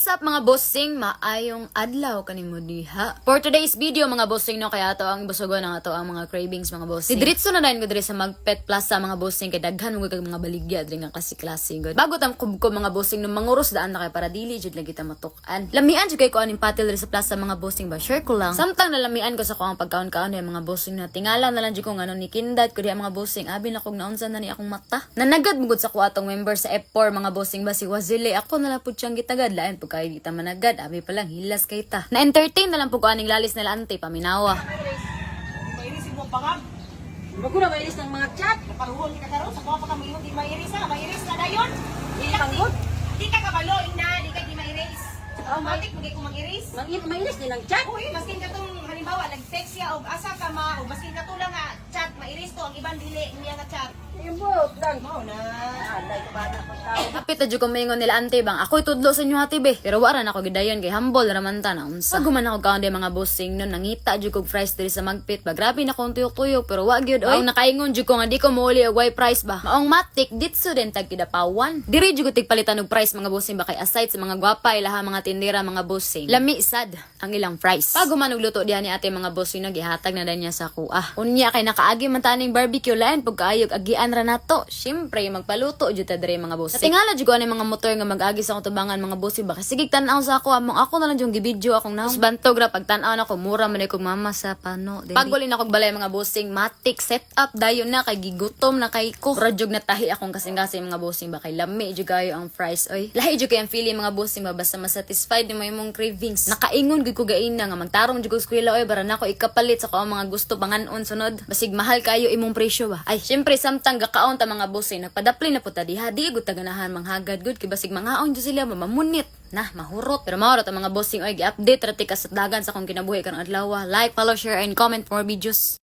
What's up mga bossing? Maayong adlaw kanimo diha. For today's video mga bossing no kaya ato ang busugon ang ato ang mga cravings mga bossing. Diretso na dahil ko diri sa Magpet Plaza mga bossing kay daghan mo kag mga baligya diri nga kasi klase god. Bago tam kubko mga bossing no manguros daan na kay para dili jud lagi ta matukan. Lamian jud kay ko aning patil diri sa plaza mga bossing ba share ko lang. Samtang nalamian ko sa ko ang pagkaon-kaon yung mga bossing na tingala na lang jud ko ngano ni kindat ko diha mga bossing abi na kog naunsa na ni akong mata. Nanagad mo gud sa ko atong member sa F4 mga bossing ba si Wazili ako na lang pud siyang gitagad lain kay di ta managad abi pa lang hilas kay ta. Na entertain na lang ko aning lalis na ante paminawa. Mairisip mo pangag. Bago na mailis ng mga chat. Napahuhon kita karon sa kuha pa kami di mairis na, mairis na dayon. Di panggot. Di ka kabalo ina, di ka di mairis. Oh, ma- Matik mo ko mag-iris. Mangit mailis din ng chat. Uy, maskin ka tong halimbawa nag-text siya og asa ka ma og maskin ka to lang nga chat mairis to ang ibang dili niya nga chat. Ibot lang. Mao na. Tao. Kapit na jud ko maingon nila ante bang ako'y tudlo sa inyo hati be. Pero wala na ako gidayon kay humble raman ta na unsa. Pag guman ako kaon mga bossing nun nangita jud kog fries diri sa magpit. Ba grabe na kong tuyok-tuyok pero wa gyud oy. Ang nakaingon jud ko nga di ko mouli og way price ba. Maong matik ditso din tag kidapawan. Diri jud ko tigpalitan og price mga bossing ba kay aside sa mga gwapa ilaha mga tindera mga bossing. Lami sad ang ilang price. Pag guman og luto diha ni ate mga bossing nagihatag na dan niya sa kuha. Unya kay nakaagi man taning barbecue lain pag kaayog agian ra nato. Syempre magpaluto jud ta diri mga bossing. Tingala jud ko ani mga motor nga mag-agi sa akong tubangan mga bossing ba. Sige tan-aw sa ako among ako na lang jung gibidyo akong naong. Bantog ra pag tan-aw na ko mura man kog mama sa pano. Pag wali na kog balay mga bossing matic set up dayon na kay gigutom na kay ko. Radyog na tahi akong kasing-kasing mga bossing ba kay lami jud kayo ang fries oy. Lahi jud kay ang feeling mga bossing ba basta masatisfied ni mo imong cravings. Nakaingon gud ko gaina nga magtarong jud ko eskwela oy bara nako ikapalit sa ko mga gusto panganon sunod. Basig mahal kayo imong presyo ba. Ay syempre samtang gakaon ta mga bossing nagpadapli na po ta diha di gud ta ganahan manghagad gud. Kay basig mangaon jud sila mamamunit. Na mahurot. Pero mao ta mga bossing oy gi-update ra ka sa dagan sa kong kinabuhi karong adlaw like follow share and comment for more videos